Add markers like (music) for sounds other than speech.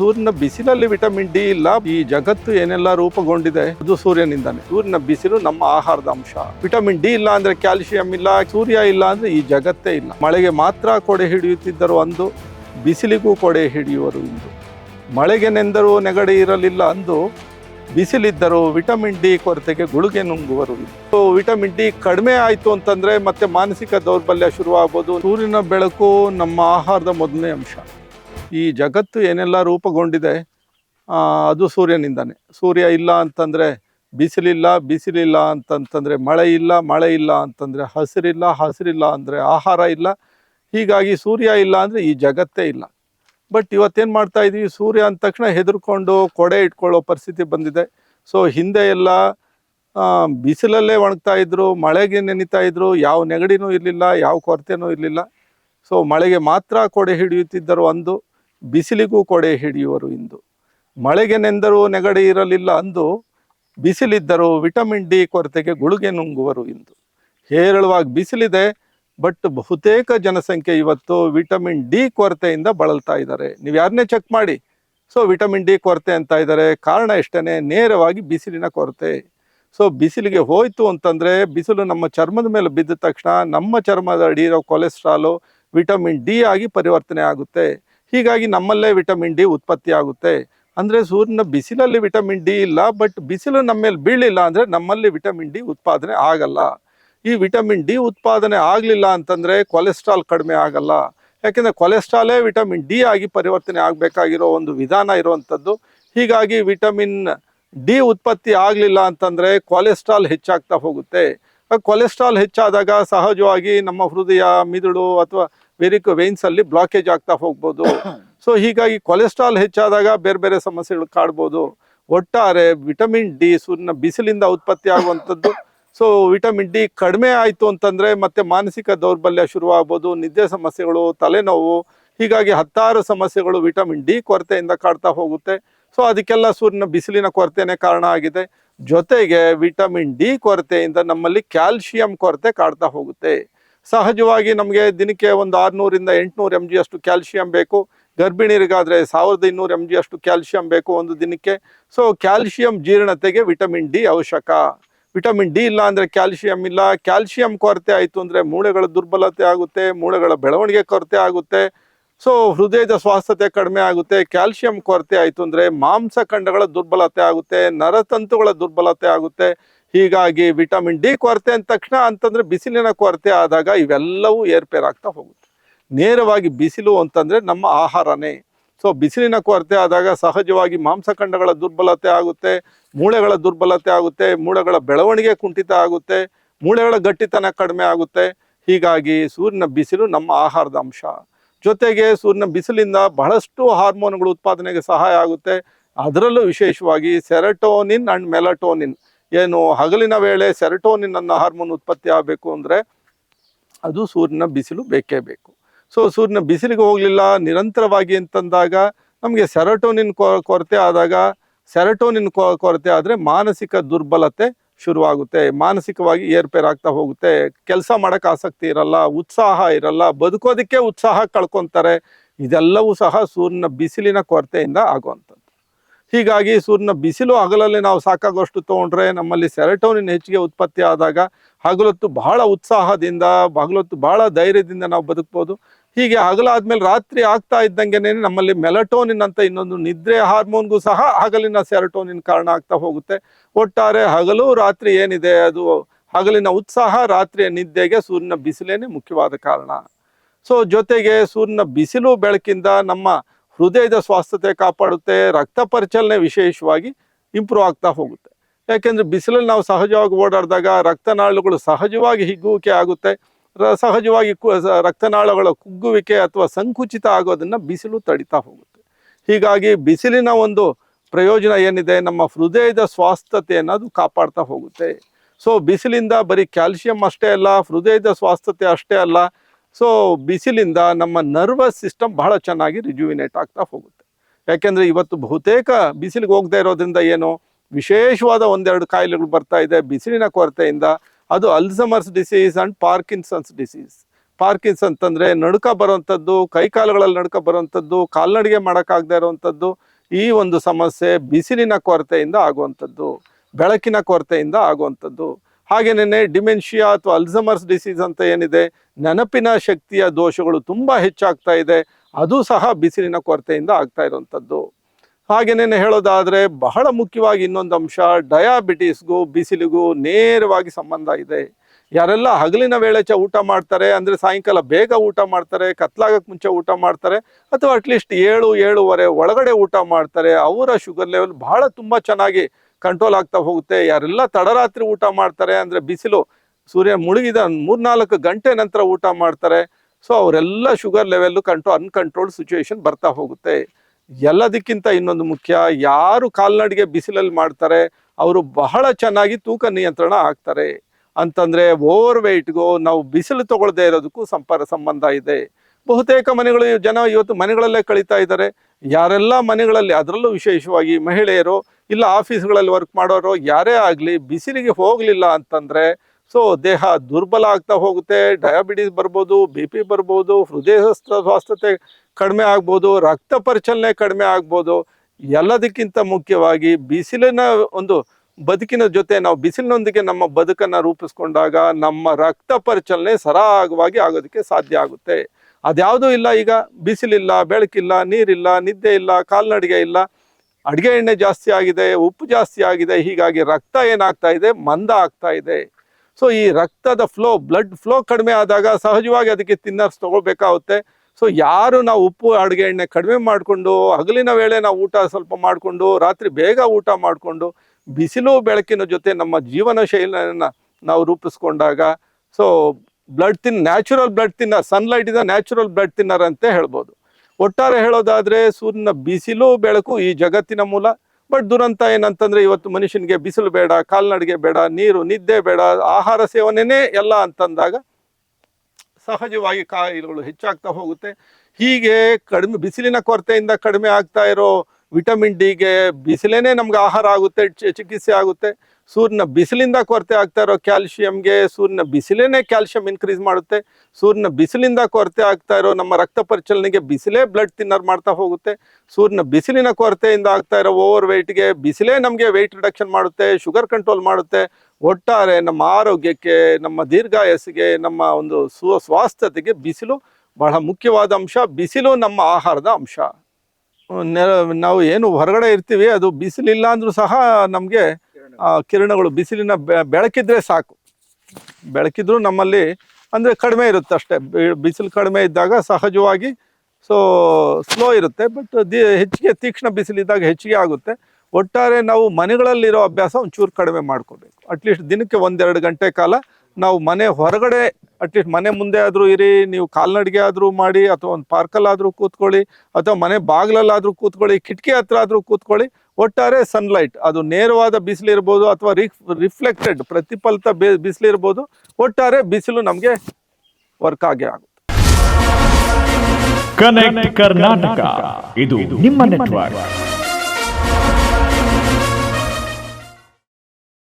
ಸೂರ್ಯನ ಬಿಸಿಲಲ್ಲಿ vitamin D ಇಲ್ಲ. ಈ ಜಗತ್ತು ಏನೆಲ್ಲ ರೂಪುಗೊಂಡಿದೆ? ಅದು ಸೂರ್ಯನಿಂದಾನೆ. ಸೂರ್ಯನ ಬಿಸಿಲು ನಮ್ಮ ಆಹಾರದ ಅಂಶ. ವಿಟಮಿನ್ ಡಿ ಇಲ್ಲ ಅಂದ್ರೆ ಕ್ಯಾಲ್ಸಿಯಂ ಇಲ್ಲ, ಸೂರ್ಯ ಇಲ್ಲ ಅಂದ್ರೆ ಈ ಜಗತ್ತೇ ಇಲ್ಲ. ಮಳೆಗೆ ಮಾತ್ರ ಕೊಡೆ ಹಿಡಿಯುತ್ತಿದ್ದರು ಅಂದು, ಬಿಸಿಲಿಗೂ ಕೊಡೆ ಹಿಡಿಯುವರು ಇಂದು. ಮಳೆಗೆ ನೆಂದರೂ ನೆಗಡಿ ಇರಲಿಲ್ಲ ಅಂದು, ಬಿಸಿಲಿದ್ದರು ವಿಟಮಿನ್ ಡಿ ಕೊರತೆಗೆ ಗುಳುಗೆ ನುಂಗುವರು ಸೊ, ವಿಟಮಿನ್ ಡಿ ಕಡಿಮೆ ಆಯಿತು ಅಂತಂದ್ರೆ ಮತ್ತೆ ಮಾನಸಿಕ ದೌರ್ಬಲ್ಯ ಶುರುವಾಗ್ಬೋದು ಸೂರ್ಯನ ಬೆಳಕು ನಮ್ಮ ಆಹಾರದ ಮೊದಲನೇ ಅಂಶ. ಈ ಜಗತ್ತು ಏನೆಲ್ಲ ರೂಪುಗೊಂಡಿದೆ ಅದು ಸೂರ್ಯನಿಂದಾನೆ. ಸೂರ್ಯ ಇಲ್ಲ ಅಂತಂದರೆ ಬಿಸಿಲಿಲ್ಲ ಬಿಸಿಲಿಲ್ಲ ಅಂತಂತಂದರೆ ಮಳೆ ಇಲ್ಲ ಮಳೆ ಇಲ್ಲ ಅಂತಂದರೆ ಹಸಿರಿಲ್ಲ ಹಸಿರಿಲ್ಲ ಅಂದರೆ ಆಹಾರ ಇಲ್ಲ. ಹೀಗಾಗಿ ಸೂರ್ಯ ಇಲ್ಲ ಅಂದರೆ ಈ ಜಗತ್ತೇ ಇಲ್ಲ. ಬಟ್ ಇವತ್ತೇನು ಮಾಡ್ತಾ ಇದ್ದೀವಿ ಸೂರ್ಯ ಅಂದ ತಕ್ಷಣ ಹೆದರ್ಕೊಂಡು ಕೊಡೆ ಇಟ್ಕೊಳ್ಳೋ ಪರಿಸ್ಥಿತಿ ಬಂದಿದೆ. ಸೊ, ಹಿಂದೆ ಎಲ್ಲ ಬಿಸಿಲಲ್ಲೇ ಒಣಗ್ತಾ ಇದ್ರು, ಮಳೆಗೆ ನೆನಿತಾ ಇದ್ರು, ಯಾವ ನೆಗಡಿನೂ ಇರಲಿಲ್ಲ, ಯಾವ ಕೊರತೆನೂ ಇರಲಿಲ್ಲ. ಸೊ, ಮಳೆಗೆ ಮಾತ್ರ ಕೊಡೆ ಹಿಡಿಯುತ್ತಿದ್ದರು ಅಂದು. ಬಿಸಿಲಿಗೂ ಕೊಡೆ ಹಿಡಿಯುವರು ಇಂದು. ಮಳೆಗೆ ನೆಂದರೂ ನೆಗಡಿ ಇರಲಿಲ್ಲ ಅಂದು, ಬಿಸಿಲಿದ್ದರೂ ವಿಟಮಿನ್ ಡಿ ಕೊರತೆಗೆ ಗುಳುಗೆ ನುಂಗುವರು ಇಂದು. ಹೇರಳವಾಗಿ ಬಿಸಿಲಿದೆ, ಬಟ್ ಬಹುತೇಕ ಜನಸಂಖ್ಯೆ ಇವತ್ತು ವಿಟಮಿನ್ ಡಿ ಕೊರತೆಯಿಂದ ಬಳಲ್ತಾ ಇದ್ದಾರೆ. ನೀವು ಯಾರನ್ನೇ ಚೆಕ್ ಮಾಡಿ? ಸೊ, ವಿಟಮಿನ್ ಡಿ ಕೊರತೆ ಅಂತ ಇದ್ದಾರೆ. ಕಾರಣ ಎಷ್ಟೇ ನೇರವಾಗಿ ಬಿಸಿಲಿನ ಕೊರತೆ. ಸೊ, ಬಿಸಿಲಿಗೆ ಹೋಯಿತು ಅಂತಂದರೆ ಬಿಸಿಲು ನಮ್ಮ ಚರ್ಮದ ಮೇಲೆ ಬಿದ್ದ ತಕ್ಷಣ ನಮ್ಮ ಚರ್ಮದ ಅಡಿರೋ ಕೊಲೆಸ್ಟ್ರಾಲು ವಿಟಮಿನ್ ಡಿ ಆಗಿ ಪರಿವರ್ತನೆ ಆಗುತ್ತೆ. ಹೀಗಾಗಿ ನಮ್ಮಲ್ಲೇ ವಿಟಮಿನ್ ಡಿ ಉತ್ಪತ್ತಿ ಆಗುತ್ತೆ. ಅಂದರೆ ಸೂರ್ಯನ ಬಿಸಿಲಲ್ಲಿ ವಿಟಮಿನ್ ಡಿ ಇಲ್ಲ, ಬಟ್ ಬಿಸಿಲು ನಮ್ಮ ಮೇಲೆ ಬೀಳಿಲ್ಲ ಅಂದರೆ ನಮ್ಮಲ್ಲಿ ವಿಟಮಿನ್ ಡಿ ಉತ್ಪಾದನೆ ಆಗಲ್ಲ. ಈ ವಿಟಮಿನ್ ಡಿ ಉತ್ಪಾದನೆ ಆಗಲಿಲ್ಲ ಅಂತಂದರೆ ಕೊಲೆಸ್ಟ್ರಾಲ್ ಕಡಿಮೆ ಆಗಲ್ಲ. ಯಾಕೆಂದರೆ ಕೊಲೆಸ್ಟ್ರಾಲೇ ವಿಟಮಿನ್ ಡಿ ಆಗಿ ಪರಿವರ್ತನೆ ಆಗಬೇಕಾಗಿರೋ ಒಂದು ವಿಧಾನ ಇರುವಂಥದ್ದು. ಹೀಗಾಗಿ ವಿಟಮಿನ್ ಡಿ ಉತ್ಪತ್ತಿ ಆಗಲಿಲ್ಲ ಅಂತಂದರೆ ಕೊಲೆಸ್ಟ್ರಾಲ್ ಹೆಚ್ಚಾಗ್ತಾ ಹೋಗುತ್ತೆ. ಕೊಲೆಸ್ಟ್ರಾಲ್ ಹೆಚ್ಚಾದಾಗ ಸಹಜವಾಗಿ ನಮ್ಮ ಹೃದಯ, ಮಿದುಳು ಅಥವಾ ವೆರಿಕ್ ವೇನ್ಸಲ್ಲಿ ಬ್ಲಾಕೇಜ್ ಆಗ್ತಾ ಹೋಗ್ಬೋದು. (coughs) ಸೊ ಹೀಗಾಗಿ ಕೊಲೆಸ್ಟ್ರಾಲ್ ಹೆಚ್ಚಾದಾಗ ಬೇರೆ ಬೇರೆ ಸಮಸ್ಯೆಗಳು ಕಾಡ್ಬೋದು. ಒಟ್ಟಾರೆ ವಿಟಮಿನ್ ಡಿ ಸೂರ್ಯನ ಬಿಸಿಲಿಂದ ಉತ್ಪತ್ತಿ ಆಗುವಂಥದ್ದು. ಸೊ ವಿಟಮಿನ್ ಡಿ ಕಡಿಮೆ ಆಯಿತು ಅಂತಂದರೆ ಮತ್ತೆ ಮಾನಸಿಕ ದೌರ್ಬಲ್ಯ ಶುರುವಾಗ್ಬೋದು ನಿದ್ದೆ ಸಮಸ್ಯೆಗಳು ತಲೆನೋವು. ಹೀಗಾಗಿ ಹತ್ತಾರು ಸಮಸ್ಯೆಗಳು ವಿಟಮಿನ್ ಡಿ ಕೊರತೆಯಿಂದ ಕಾಡ್ತಾ ಹೋಗುತ್ತೆ. ಸೊ ಅದಕ್ಕೆಲ್ಲ ಸೂರ್ಯನ ಬಿಸಿಲಿನ ಕೊರತೆಯೇ ಕಾರಣ ಆಗಿದೆ. ಜೊತೆಗೆ ವಿಟಮಿನ್ ಡಿ ಕೊರತೆಯಿಂದ ನಮ್ಮಲ್ಲಿ ಕ್ಯಾಲ್ಶಿಯಂ ಕೊರತೆ ಕಾಡ್ತಾ ಹೋಗುತ್ತೆ. ಸಹಜವಾಗಿ ನಮಗೆ ದಿನಕ್ಕೆ ಒಂದು ಆರುನೂರಿಂದ ಎಂಟುನೂರು ಎಂ ಜಿ ಅಷ್ಟು ಕ್ಯಾಲ್ಶಿಯಂ ಬೇಕು. ಗರ್ಭಿಣಿಯರಿಗಾದರೆ ಸಾವಿರದ ಇನ್ನೂರು ಎಂ ಜಿ ಅಷ್ಟು ಕ್ಯಾಲ್ಶಿಯಂ ಬೇಕು ಒಂದು ದಿನಕ್ಕೆ. ಸೊ ಕ್ಯಾಲ್ಶಿಯಂ ಜೀರ್ಣತೆಗೆ ವಿಟಮಿನ್ ಡಿ ಅವಶ್ಯಕ. ವಿಟಮಿನ್ ಡಿ ಇಲ್ಲ ಅಂದರೆ ಕ್ಯಾಲ್ಶಿಯಂ ಇಲ್ಲ. ಕ್ಯಾಲ್ಶಿಯಂ ಕೊರತೆ ಆಯಿತು ಅಂದರೆ ಮೂಳೆಗಳ ದುರ್ಬಲತೆ ಆಗುತ್ತೆ, ಮೂಳೆಗಳ ಬೆಳವಣಿಗೆ ಕೊರತೆ ಆಗುತ್ತೆ. ಸೊ ಹೃದಯದ ಸ್ವಾಸ್ಥತೆ ಕಡಿಮೆ ಆಗುತ್ತೆ. ಕ್ಯಾಲ್ಶಿಯಂ ಕೊರತೆ ಆಯಿತು ಅಂದರೆ ಮಾಂಸಖಂಡಗಳ ದುರ್ಬಲತೆ ಆಗುತ್ತೆ, ನರತಂತುಗಳ ದುರ್ಬಲತೆ ಆಗುತ್ತೆ. ಹೀಗಾಗಿ ವಿಟಮಿನ್ ಡಿ ಕೊರತೆ ಅಂದ ತಕ್ಷಣ ಅಂತಂದರೆ ಬಿಸಿಲಿನ ಕೊರತೆ ಆದಾಗ ಇವೆಲ್ಲವೂ ಏರ್ಪೇರಾಗ್ತಾ ಹೋಗುತ್ತೆ. ನೇರವಾಗಿ ಬಿಸಿಲು ಅಂತಂದರೆ ನಮ್ಮ ಆಹಾರನೇ. ಸೊ ಬಿಸಿಲಿನ ಕೊರತೆ ಆದಾಗ ಸಹಜವಾಗಿ ಮಾಂಸಖಂಡಗಳ ದುರ್ಬಲತೆ ಆಗುತ್ತೆ, ಮೂಳೆಗಳ ದುರ್ಬಲತೆ ಆಗುತ್ತೆ, ಮೂಳೆಗಳ ಬೆಳವಣಿಗೆ ಕುಂಠಿತ ಆಗುತ್ತೆ, ಮೂಳೆಗಳ ಗಟ್ಟಿತನ ಕಡಿಮೆ ಆಗುತ್ತೆ. ಹೀಗಾಗಿ ಸೂರ್ಯನ ಬಿಸಿಲು ನಮ್ಮ ಆಹಾರದ ಅಂಶ. ಜೊತೆಗೆ ಸೂರ್ಯನ ಬಿಸಿಲಿಂದ ಬಹಳಷ್ಟು ಹಾರ್ಮೋನ್ಗಳು ಉತ್ಪಾದನೆಗೆ ಸಹಾಯ ಆಗುತ್ತೆ. ಅದರಲ್ಲೂ ವಿಶೇಷವಾಗಿ ಸೆರಟೋನಿನ್ ಅಂಡ್ ಮೆಲಟೋನಿನ್. ಏನು ಹಗಲಿನ ವೇಳೆ ಸೆರಟೋನಿನ್ ಅನ್ನೋ ಹಾರ್ಮೋನ್ ಉತ್ಪತ್ತಿ ಆಗಬೇಕು ಅಂದರೆ ಅದು ಸೂರ್ಯನ ಬಿಸಿಲು ಬೇಕೇ ಬೇಕು. ಸೊ ಸೂರ್ಯನ ಬಿಸಿಲಿಗೆ ಹೋಗಲಿಲ್ಲ, ನಿರಂತರವಾಗಿ ಅಂತಂದಾಗ ನಮಗೆ ಸೆರಟೋನಿನ್ ಕೊರತೆ ಆದಾಗ ಸೆರಟೋನಿನ್ ಕೊರತೆ ಆದರೆ ಮಾನಸಿಕ ದುರ್ಬಲತೆ ಶುರುವಾಗುತ್ತೆ. ಮಾನಸಿಕವಾಗಿ ಏರ್ಪೇರಾಗ್ತಾ ಹೋಗುತ್ತೆ. ಕೆಲಸ ಮಾಡೋಕ್ಕೆ ಆಸಕ್ತಿ ಇರಲ್ಲ, ಉತ್ಸಾಹ ಇರಲ್ಲ, ಬದುಕೋದಕ್ಕೆ ಉತ್ಸಾಹ ಕಳ್ಕೊತಾರೆ. ಇದೆಲ್ಲವೂ ಸಹ ಸೂರ್ಯನ ಬಿಸಿಲಿನ ಕೊರತೆಯಿಂದ ಆಗುವಂಥದ್ದು. ಹೀಗಾಗಿ ಸೂರ್ಯನ ಬಿಸಿಲು ಹಗಲಲ್ಲಿ ನಾವು ಸಾಕಾಗುವಷ್ಟು ತೊಗೊಂಡ್ರೆ ನಮ್ಮಲ್ಲಿ ಸೆರಟೋನಿನ್ ಹೆಚ್ಚಿಗೆ ಉತ್ಪತ್ತಿ ಆದಾಗ ಹಗಲೊತ್ತು ಬಹಳ ಉತ್ಸಾಹದಿಂದ, ಹಗಲೊತ್ತು ಬಹಳ ಧೈರ್ಯದಿಂದ ನಾವು ಬದುಕ್ಬೋದು. ಹೀಗೆ ಹಗಲಾದ್ಮೇಲೆ ರಾತ್ರಿ ಆಗ್ತಾ ಇದ್ದಂಗೆ ನಮ್ಮಲ್ಲಿ ಮೆಲಟೋನಿನ್ ಅಂತ ಇನ್ನೊಂದು ನಿದ್ರೆ ಹಾರ್ಮೋನ್ಗೂ ಸಹ ಹಗಲಿನ ಸೆರಟೋನಿನ್ ಕಾರಣ ಆಗ್ತಾ ಹೋಗುತ್ತೆ. ಒಟ್ಟಾರೆ ಹಗಲು ರಾತ್ರಿ ಏನಿದೆ, ಅದು ಹಗಲಿನ ಉತ್ಸಾಹ ರಾತ್ರಿಯ ನಿದ್ದೆಗೆ ಸೂರ್ಯನ ಬಿಸಿಲೇನೆ ಮುಖ್ಯವಾದ ಕಾರಣ. ಸೊ ಜೊತೆಗೆ ಸೂರ್ಯನ ಬಿಸಿಲು ಬೆಳಕಿಂದ ನಮ್ಮ ಹೃದಯದ ಸ್ವಾಸ್ಥತೆ ಕಾಪಾಡುತ್ತೆ, ರಕ್ತ ಪರಿಚಲನೆ ವಿಶೇಷವಾಗಿ ಇಂಪ್ರೂವ್ ಆಗ್ತಾ ಹೋಗುತ್ತೆ. ಯಾಕೆಂದರೆ ಬಿಸಿಲಲ್ಲಿ ನಾವು ಸಹಜವಾಗಿ ಓಡಾಡಿದಾಗ ರಕ್ತನಾಳಗಳು ಸಹಜವಾಗಿ ಹಿಗ್ಗುವಿಕೆ ಆಗುತ್ತೆ. ರ- ಸಹಜವಾಗಿ ಕು ರಕ್ತನಾಳಗಳ ಕುಗ್ಗುವಿಕೆ ಅಥವಾ ಸಂಕುಚಿತ ಆಗೋದನ್ನ ಬಿಸಿಲು ತಡಿತಾ ಹೋಗುತ್ತೆ. ಹೀಗಾಗಿ ಬಿಸಿಲಿನ ಒಂದು ಪ್ರಯೋಜನ ಏನಿದೆ, ನಮ್ಮ ಹೃದಯದ ಸ್ವಾಸ್ಥತೆ ಅದು ಕಾಪಾಡ್ತಾ ಹೋಗುತ್ತೆ. ಸೊ, ಬಿಸಿಲಿಂದ ಬರೀ ಕ್ಯಾಲ್ಸಿಯಂ ಅಷ್ಟೇ ಅಲ್ಲ, ಹೃದಯದ ಸ್ವಾಸ್ಥತೆ ಅಷ್ಟೇ ಅಲ್ಲ ಸೊ ಬಿಸಿಲಿಂದ ನಮ್ಮ ನರ್ವಸ್ ಸಿಸ್ಟಮ್ ಬಹಳ ಚೆನ್ನಾಗಿ ರಿಜುವಿನೇಟ್ ಆಗ್ತಾ ಹೋಗುತ್ತೆ. ಯಾಕೆಂದರೆ ಇವತ್ತು ಬಹುತೇಕ ಬಿಸಿಲಿಗೆ ಹೋಗದೆ ಇರೋದ್ರಿಂದ ಏನು? ವಿಶೇಷವಾದ ಒಂದೆರಡು ಕಾಯಿಲೆಗಳು ಬರ್ತಾ ಇದೆ ಬಿಸಿಲಿನ ಕೊರತೆಯಿಂದ. ಅದು Alzheimer's disease and Parkinson's disease. Parkinson's ಅಂತಂದರೆ ನಡುಕ ಬರುವಂಥದ್ದು, ಕೈಕಾಲುಗಳಲ್ಲಿ ನಡುಕ ಬರುವಂಥದ್ದು, ಕಾಲ್ನಡಿಗೆ ಮಾಡೋಕ್ಕಾಗದೇ ಇರುವಂಥದ್ದು, ಈ ಒಂದು ಸಮಸ್ಯೆ ಬಿಸಿಲಿನ ಕೊರತೆಯಿಂದ ಆಗುವಂಥದ್ದು, ಬೆಳಕಿನ ಕೊರತೆಯಿಂದ ಆಗುವಂಥದ್ದು. ಹಾಗೇನೇ ಡಿಮೆನ್ಷಿಯಾ ಅಥವಾ ಅಲ್ಝಮರ್ಸ್ ಡಿಸೀಸ್ ಅಂತ ಏನಿದೆ, ನೆನಪಿನ ಶಕ್ತಿಯ ದೋಷಗಳು ತುಂಬ ಹೆಚ್ಚಾಗ್ತಾ ಇದೆ. ಅದು ಸಹ ಬಿಸಿಲಿನ ಕೊರತೆಯಿಂದ ಆಗ್ತಾ ಇರುವಂಥದ್ದು. ಹಾಗೇನೇನೆ ಹೇಳೋದಾದರೆ, ಬಹಳ ಮುಖ್ಯವಾಗಿ ಇನ್ನೊಂದು ಅಂಶ, ಡಯಾಬಿಟೀಸ್ಗೂ ಬಿಸಿಲಿಗೂ ನೇರವಾಗಿ ಸಂಬಂಧ ಇದೆ. ಯಾರೆಲ್ಲ ಹಗಲಿನ ವೇಳೆ ಚ ಊಟ ಮಾಡ್ತಾರೆ, ಅಂದರೆ ಸಾಯಂಕಾಲ ಬೇಗ ಊಟ ಮಾಡ್ತಾರೆ ಕತ್ಲಾಗಕ್ಕೆ ಮುಂಚೆ ಊಟ ಮಾಡ್ತಾರೆ, ಅಥವಾ ಅಟ್ಲೀಸ್ಟ್ ಏಳು, ಏಳುವರೆ ಒಳಗಡೆ ಊಟ ಮಾಡ್ತಾರೆ, ಅವರ ಶುಗರ್ ಲೆವೆಲ್ ಬಹಳ ತುಂಬ ಚೆನ್ನಾಗಿ ಕಂಟ್ರೋಲ್ ಆಗ್ತಾ ಹೋಗುತ್ತೆ. ಯಾರೆಲ್ಲ ತಡರಾತ್ರಿ ಊಟ ಮಾಡ್ತಾರೆ ಅಂದರೆ ಬಿಸಿಲು ಸೂರ್ಯ ಮುಳುಗಿದ ಮೂರ್ನಾಲ್ಕು ಗಂಟೆ ನಂತರ ಊಟ ಮಾಡ್ತಾರೆ. ಸೊ ಅವರೆಲ್ಲ sugar level control uncontrolled situation ಬರ್ತಾ ಹೋಗುತ್ತೆ. ಎಲ್ಲದಕ್ಕಿಂತ ಇನ್ನೊಂದು ಮುಖ್ಯ, ಯಾರು ಕಾಲ್ನಡಿಗೆ ಬಿಸಿಲಲ್ಲಿ ಮಾಡ್ತಾರೆ, ಅವರು ಬಹಳ ಚೆನ್ನಾಗಿ ತೂಕ ನಿಯಂತ್ರಣ ಆಗ್ತಾರೆ ಅಂತಂದ್ರೆ ಓವರ್ ವೆಯ್ಟ್ಗೂ ನಾವು ಬಿಸಿಲು ತಗೊಳ್ಳದೆ ಇರೋದಕ್ಕೂ ಸಂಪರ್, ಸಂಬಂಧ ಇದೆ. ಬಹುತೇಕ ಮನೆಗಳು ಜನ ಇವತ್ತು ಮನೆಗಳಲ್ಲೇ ಕಳೀತಾ ಇದ್ದಾರೆ. ಯಾರೆಲ್ಲ ಮನೆಗಳಲ್ಲಿ, ಅದರಲ್ಲೂ ವಿಶೇಷವಾಗಿ ಮಹಿಳೆಯರು ಇಲ್ಲ ಆಫೀಸ್ಗಳಲ್ಲಿ ವರ್ಕ್ ಮಾಡೋರು ಯಾರೇ ಆಗಲಿ ಬಿಸಿಲಿಗೆ ಹೋಗಲಿಲ್ಲ ಅಂತಂದರೆ ಸೊ ದೇಹ ದುರ್ಬಲ ಆಗ್ತಾ ಹೋಗುತ್ತೆ ಡಯಾಬಿಟಿಸ್ ಬರ್ಬೋದು ಬಿ ಪಿ ಬರ್ಬೋದು, ಹೃದಯ ಸ್ವಾಸ್ಥತೆ ಕಡಿಮೆ ಆಗ್ಬೋದು, ರಕ್ತ ಪರಿಚಲನೆ ಕಡಿಮೆ ಆಗ್ಬೋದು. ಎಲ್ಲದಕ್ಕಿಂತ ಮುಖ್ಯವಾಗಿ ಬಿಸಿಲಿನ ಒಂದು ಬದುಕಿನ ಜೊತೆ ನಾವು ಬಿಸಿಲಿನೊಂದಿಗೆ ನಮ್ಮ ಬದುಕನ್ನು ರೂಪಿಸ್ಕೊಂಡಾಗ ನಮ್ಮ ರಕ್ತ ಪರಿಚಲನೆ ಸರಾಗವಾಗಿ ಆಗೋದಕ್ಕೆ ಸಾಧ್ಯ ಆಗುತ್ತೆ. ಅದ್ಯಾವುದೂ ಇಲ್ಲ ಈಗ, ಬಿಸಿಲಿಲ್ಲ, ಬೆಳಕಿಲ್ಲ, ನೀರಿಲ್ಲ, ನಿದ್ದೆ ಇಲ್ಲ, ಕಾಲ್ನಡಿಗೆ ಇಲ್ಲ. ಅಡುಗೆ ಎಣ್ಣೆ ಜಾಸ್ತಿ ಆಗಿದೆ, ಉಪ್ಪು ಜಾಸ್ತಿ ಆಗಿದೆ, ಹೀಗಾಗಿ ರಕ್ತ ಏನಾಗ್ತಾ ಇದೆ? ಮಂದ ಆಗ್ತಾ ಇದೆ. ಸೊ ಈ ರಕ್ತದ ಫ್ಲೋ ಬ್ಲಡ್ ಫ್ಲೋ ಕಡಿಮೆ ಆದಾಗ ಸಹಜವಾಗಿ ಅದಕ್ಕೆ ತಿನ್ನರ್ಸ್ ತೊಗೊಳ್ಬೇಕಾಗುತ್ತೆ. ಸೊ ಯಾರು ನಾವು ಉಪ್ಪು, ಅಡುಗೆ ಎಣ್ಣೆ ಕಡಿಮೆ ಮಾಡಿಕೊಂಡು, ಹಗಲಿನ ವೇಳೆ ನಾವು ಊಟ ಸ್ವಲ್ಪ ಮಾಡಿಕೊಂಡು, ರಾತ್ರಿ ಬೇಗ ಊಟ ಮಾಡಿಕೊಂಡು, ಬಿಸಿಲು ಬೆಳಕಿನ ಜೊತೆ ನಮ್ಮ ಜೀವನ ಶೈಲಿಯನ್ನು ನಾವು ರೂಪಿಸ್ಕೊಂಡಾಗ so blood thin natural blood thinner sunlight is natural blood thinner ಅಂತ ಹೇಳ್ಬೋದು. ಒಟ್ಟಾರೆ ಹೇಳೋದಾದ್ರೆ ಸೂರ್ಯನ ಬಿಸಿಲು, ಬೆಳಕು ಈ ಜಗತ್ತಿನ ಮೂಲ. ಬಟ್ ದುರಂತ ಏನಂತಂದ್ರೆ ಇವತ್ತು ಮನುಷ್ಯನಿಗೆ ಬಿಸಿಲು ಬೇಡ, ಕಾಲ್ನಡಿಗೆ ಬೇಡ, ನೀರು, ನಿದ್ದೆ ಬೇಡ, ಆಹಾರ ಸೇವನೆನೇ ಎಲ್ಲ ಅಂತಂದಾಗ ಸಹಜವಾಗಿ ಕಾಯಿಲೆಗಳು ಹೆಚ್ಚಾಗ್ತಾ ಹೋಗುತ್ತೆ. ಹೀಗೆ ಕಡಿಮೆ ಬಿಸಿಲಿನ ಕೊರತೆಯಿಂದ ಕಡಿಮೆ ಆಗ್ತಾ ಇರೋ ವಿಟಮಿನ್ ಡಿಗೆ ಬಿಸಿಲೇನೆ ನಮ್ಗೆ ಆಹಾರ ಆಗುತ್ತೆ, ಚಿಕಿತ್ಸೆ ಆಗುತ್ತೆ. ಸೂರ್ಯನ ಬಿಸಿಲಿಂದ ಕೊರತೆ ಆಗ್ತಾ ಇರೋ ಕ್ಯಾಲ್ಶಿಯಂಗೆ ಸೂರ್ಯನ ಬಿಸಿಲೇನೆ ಕ್ಯಾಲ್ಶಿಯಂ ಇನ್ಕ್ರೀಸ್ ಮಾಡುತ್ತೆ. ಸೂರ್ಯನ ಬಿಸಿಲಿಂದ ಕೊರತೆ ಆಗ್ತಾ ಇರೋ ನಮ್ಮ ರಕ್ತ ಪರಿಚಲನೆಗೆ ಬಿಸಿಲೇ ಬ್ಲಡ್ ತಿನ್ನರ್ ಮಾಡ್ತಾ ಹೋಗುತ್ತೆ. ಸೂರ್ಯನ ಬಿಸಿಲಿನ ಕೊರತೆಯಿಂದ ಆಗ್ತಾ ಇರೋ ಓವರ್ ವೆಯ್ಟ್ಗೆ ಬಿಸಿಲೇ ನಮಗೆ ವೆಯ್ಟ್ ರಿಡಕ್ಷನ್ ಮಾಡುತ್ತೆ ಶುಗರ್ ಕಂಟ್ರೋಲ್ ಮಾಡುತ್ತೆ. ಒಟ್ಟಾರೆ ನಮ್ಮ ಆರೋಗ್ಯಕ್ಕೆ, ನಮ್ಮ ದೀರ್ಘಾಯಸ್ಸಿಗೆ, ನಮ್ಮ ಒಂದು ಸ್ವ ಸ್ವಾಸ್ಥ್ಯತೆಗೆ ಬಿಸಿಲು ಬಹಳ ಮುಖ್ಯವಾದ ಅಂಶ. ಬಿಸಿಲು ನಮ್ಮ ಆಹಾರದ ಅಂಶ. ನಾವು ಏನು ಹೊರಗಡೆ ಇರ್ತೀವಿ, ಅದು ಬಿಸಿಲಿಲ್ಲ ಅಂದರೂ ಸಹ ನಮಗೆ ಕಿರಣಗಳು ಬಿಸಿಲಿನ ಬೆಳಕಿದ್ರೆ ಸಾಕು. ಬೆಳಕಿದ್ರು ನಮ್ಮಲ್ಲಿ ಅಂದರೆ ಕಡಿಮೆ ಇರುತ್ತೆ ಅಷ್ಟೇ. ಬಿಸಿಲು ಕಡಿಮೆ ಇದ್ದಾಗ ಸಹಜವಾಗಿ ಸೊ ಸ್ಲೋ ಇರುತ್ತೆ. ಬಟ್ ದಿ, ಹೆಚ್ಚಿಗೆ ತೀಕ್ಷ್ಣ ಬಿಸಿಲಿದ್ದಾಗ ಹೆಚ್ಚಿಗೆ ಆಗುತ್ತೆ. ಒಟ್ಟಾರೆ ನಾವು ಮನೆಗಳಲ್ಲಿರೋ ಅಭ್ಯಾಸ ಒಂಚೂರು ಕಡಿಮೆ ಮಾಡ್ಕೋಬೇಕು. ಅಟ್ಲೀಸ್ಟ್ ದಿನಕ್ಕೆ ಒಂದೆರಡು ಗಂಟೆ ಕಾಲ ನಾವು ಮನೆ ಹೊರಗಡೆ ಅಟ್ಲೀಸ್ಟ್ ಮನೆ ಮುಂದೆ ಆದರೂ ಇರಿ, ನೀವು ಕಾಲ್ನಡಿಗೆ ಆದರೂ ಮಾಡಿ, ಅಥವಾ ಒಂದು ಪಾರ್ಕಲ್ಲಾದರೂ ಕೂತ್ಕೊಳ್ಳಿ, ಅಥವಾ ಮನೆ ಬಾಗಿಲಲ್ಲಾದರೂ ಕೂತ್ಕೊಳ್ಳಿ, ಕಿಟಕಿ ಹತ್ರ ಆದರೂ ಕೂತ್ಕೊಳ್ಳಿ ಒಟ್ಟಾರೆ ಸನ್ಲೈಟ್ ಅದು ನೇರವಾದ ಬಿಸಿಲಿರ್ಬೋದು ಅಥವಾ ರಿಫ್ ರಿಫ್ಲೆಕ್ಟೆಡ್ ಪ್ರತಿಫಲಿತ ಬೆ ಬಿಸಿಲಿರ್ಬೋದು ಒಟ್ಟಾರೆ ಬಿಸಿಲು ನಮಗೆ ವರ್ಕ್ ಆಗೇ ಆಗುತ್ತೆ. ಕನೆಕ್ಟ್ ಕರ್ನಾಟಕ ಇದು ನಿಮ್ಮ ನೆಟ್ವರ್ಕ್